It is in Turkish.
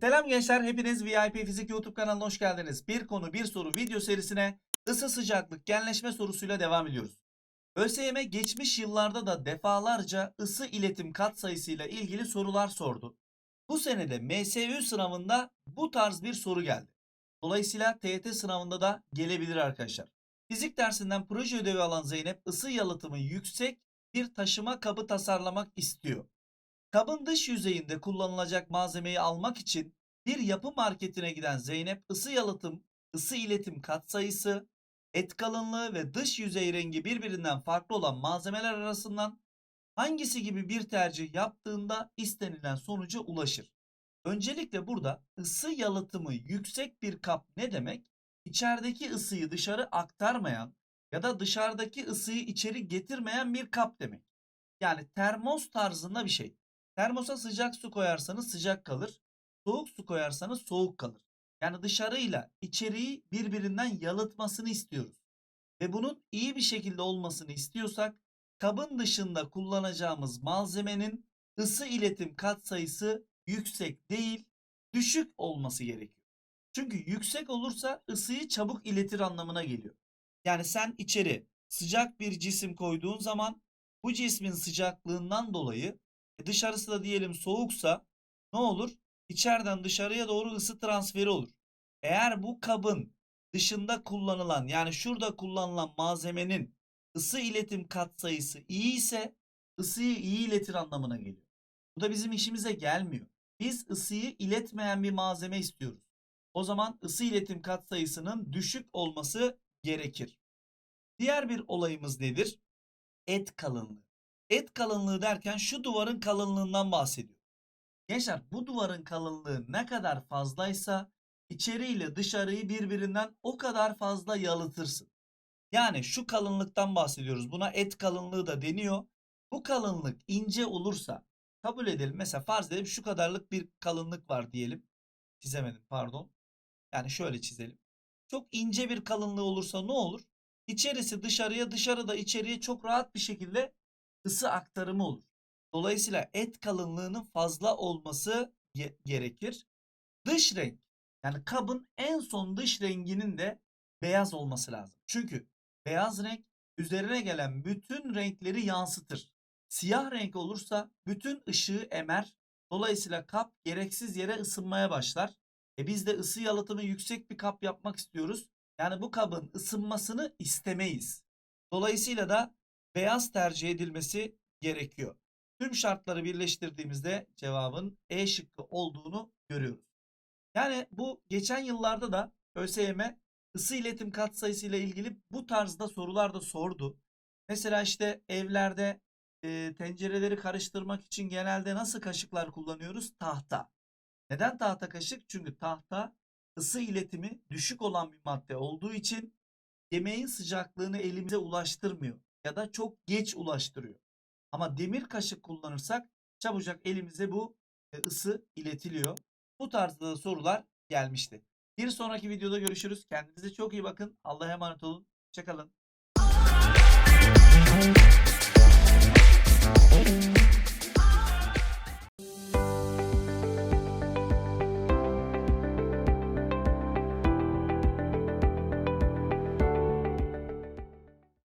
Selam gençler, hepiniz VIP Fizik YouTube kanalına hoş geldiniz. Bir konu bir soru video serisine ısı sıcaklık genleşme sorusuyla devam ediyoruz. ÖSYM geçmiş yıllarda da defalarca ısı iletim katsayısıyla ilgili sorular sordu. Bu senede MSÜ sınavında bu tarz bir soru geldi. Dolayısıyla TYT sınavında da gelebilir arkadaşlar. Fizik dersinden proje ödevi alan Zeynep ısı yalıtımı yüksek bir taşıma kabı tasarlamak istiyor. Kabın dış yüzeyinde kullanılacak malzemeyi almak için bir yapı marketine giden Zeynep ısı yalıtım, ısı iletim katsayısı, et kalınlığı ve dış yüzey rengi birbirinden farklı olan malzemeler arasından hangisi gibi bir tercih yaptığında istenilen sonuca ulaşır. Öncelikle burada ısı yalıtımı yüksek bir kap ne demek? İçerideki ısıyı dışarı aktarmayan ya da dışarıdaki ısıyı içeri getirmeyen bir kap demek. Yani termos tarzında bir şey. Termosa sıcak su koyarsanız sıcak kalır. Soğuk su koyarsanız soğuk kalır. Yani dışarıyla içeriği birbirinden yalıtmasını istiyoruz. Ve bunun iyi bir şekilde olmasını istiyorsak kabın dışında kullanacağımız malzemenin ısı iletim katsayısı yüksek değil, düşük olması gerekiyor. Çünkü yüksek olursa ısıyı çabuk iletir anlamına geliyor. Yani sen içeri sıcak bir cisim koyduğun zaman bu cismin sıcaklığından dolayı dışarısı da diyelim soğuksa ne olur? İçeriden dışarıya doğru ısı transferi olur. Eğer bu kabın dışında kullanılan yani şurada kullanılan malzemenin ısı iletim katsayısı iyi ise ısıyı iyi iletir anlamına geliyor. Bu da bizim işimize gelmiyor. Biz ısıyı iletmeyen bir malzeme istiyoruz. O zaman ısı iletim katsayısının düşük olması gerekir. Diğer bir olayımız nedir? Et kalınlığı. Et kalınlığı derken şu duvarın kalınlığından bahsediyor. Gençler bu duvarın kalınlığı ne kadar fazlaysa içeriyle dışarıyı birbirinden o kadar fazla yalıtırsın. Yani şu kalınlıktan bahsediyoruz. Buna et kalınlığı da deniyor. Bu kalınlık ince olursa kabul edelim. Mesela farz edelim şu kadarlık bir kalınlık var diyelim. Çizemedim pardon. Yani şöyle çizelim. Çok ince bir kalınlığı olursa ne olur? İçerisi dışarıya dışarıda içeriye çok rahat bir şekilde ısı aktarımı olur. Dolayısıyla et kalınlığının fazla olması ge- gerekir. Dış renk yani kabın en son dış renginin de beyaz olması lazım. Çünkü beyaz renk üzerine gelen bütün renkleri yansıtır. Siyah renk olursa bütün ışığı emer. Dolayısıyla kap gereksiz yere ısınmaya başlar. E biz de ısı yalıtımı yüksek bir kap yapmak istiyoruz. Yani bu kabın ısınmasını istemeyiz. Dolayısıyla da beyaz tercih edilmesi gerekiyor. Tüm şartları birleştirdiğimizde cevabın E şıkkı olduğunu görüyoruz. Yani bu geçen yıllarda da ÖSYM ısı iletim katsayısı ile ilgili bu tarzda sorular da sordu. Mesela işte evlerde e, tencereleri karıştırmak için genelde nasıl kaşıklar kullanıyoruz? Tahta. Neden tahta kaşık? Çünkü tahta ısı iletimi düşük olan bir madde olduğu için yemeğin sıcaklığını elimize ulaştırmıyor ya da çok geç ulaştırıyor. Ama demir kaşık kullanırsak çabucak elimize bu e, ısı iletiliyor. Bu tarzda da sorular gelmişti. Bir sonraki videoda görüşürüz. Kendinize çok iyi bakın. Allah'a emanet olun. Hoşçakalın.